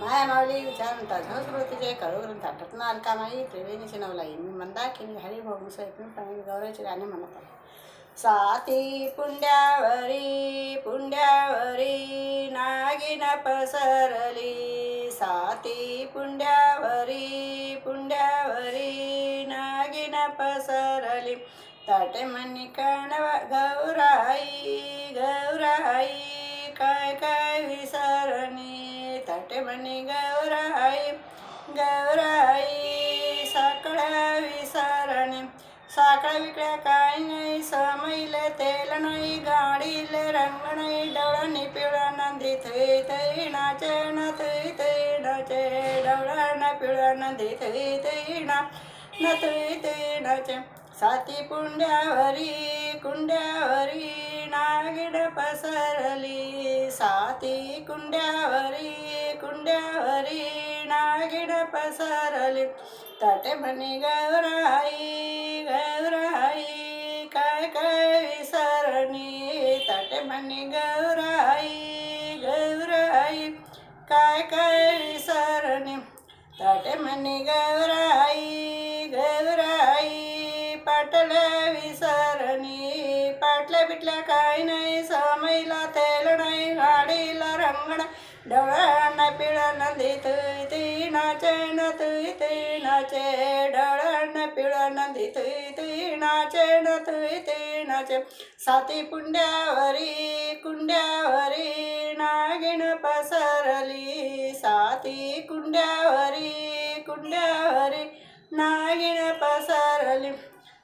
माया माऊली विचारता हो संस्कृतीचे कळूग्रंथ रत्नाल कामाई त्रिवेणीची नवलाई मी मंदाकिनी हरिभोग स्वयं पाणी गौराचे गाणे म्हणत आहे. साती पुंड्यावरी पुंड्यावरी नागिन पसरली. साती पुंड्यावरी पुंड्यावरी नागिन पसरली. ताटे मनी कणव गौराई गौराई काय काय विसरणी? ದಟ್ಟಮಣಿ ಗೌರಾಯಿ ಗೌರಾಯಿ ಸಕಳ ವಿಸಾರಣೆ ಸಾಕಳ ವಿಕಳ ಕಾಯಿನೈ ಸಮೈಲ ತೇಲನೈ ಗಾಡಿಲ ರಂಗನೈ ಡವಳನಿ ಪಿಳ ನಂದಿ ತೈ ತೈ ನಾಚಣ ತೈ ತೈ ನಾಚೆ ಡವಳನ ಪಿಳ ನಂದಿ ತೈ ತೈ ನಾ ನೈ ತೈ ನಾಚೆ ಸಾತಿ ಪುಂಡ್ಯಾವರಿ ಕುಂಡ್ಯಾವರಿ ನಾಗಿಡ ಪಸರಲಿ ಸಾತಿ ಕುಂಡ್ಯಾವರಿ ಕುಂಡ್ಯಾವರಿ ನಾಗಿಡ ಪಸರಲಿ ತಟೆ ಮನಿ ಗೌರಾಯಿ ಗೌರಾಯಿ ಕಾಯ್ ಕಾಯ್ ವಿಸರಣಿ ತಟೆ ಮನಿ ಗೌರಾಯಿ ಗೌರಾಯಿ ಕಾಯ್ ಕಾಯ್ ವಿಸರಣಿ ತಟೆ ಮನಿ ಗೌರಾಯಿ विसरणी बिटल्या काय नाही समईला तेल नाही गाडीला रंगण नाही पिळण देत ते नाचे न तुई ते नाचे. डवळ्यांना पिळण देत ते नाचे न तुई ते नाचे. साती पुंड्यावरी कुंड्यावरी नागिण पसरली. साती कुंड्यावरी कुंड्यावरी नागिण पसरली.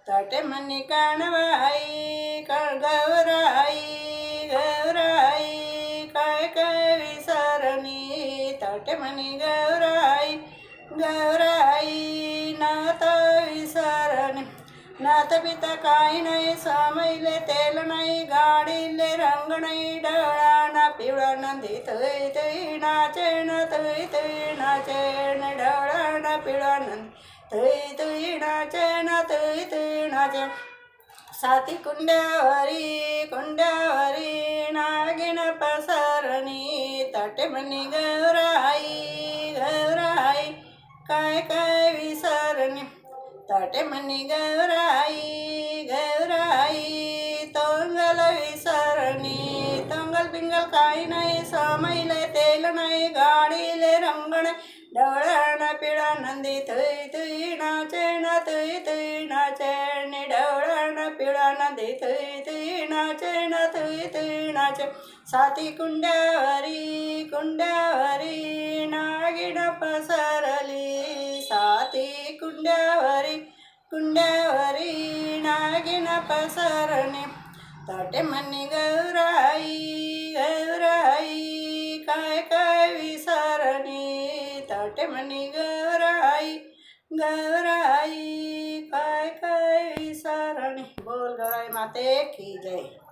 ताटे मनी काणवाई कण गौराई गौराई काय काय विसरणी ताटे मनी गौराई गौराई नात विसरणी. नात पिता काही नाही समैले तेल नाही गाडीले रंग नाही डळा ना पिवळा नंदी तै तै नाचे न तै तै नाचे ना पिवळा नंदी तै तै नाचे न तै तै नाचे साती कुंड्यावरी कुंड्यावरी नागिन पसरणी तटे म्हणी गौराई गौराई काय काय विसरणी तटे म्हणी गौराई गौराई तोंगल विसरणी तोंगल बिंगल काही नाही समैले तेल नाही गाडीले रंग नाही डवळण पिळा नंदी थै नाचे ना थै थै नाचे साती कुंड्यावरी कुंड्यावरी नागिन पसरली साती कुंड्यावरी कुंड्यावरी नागिन पसरणी ताटे मनी गौराई गौराई काय काय विसरणी ताटे मनी गौराई गौराई काय काय विसरणी बोल गौराई माते की जय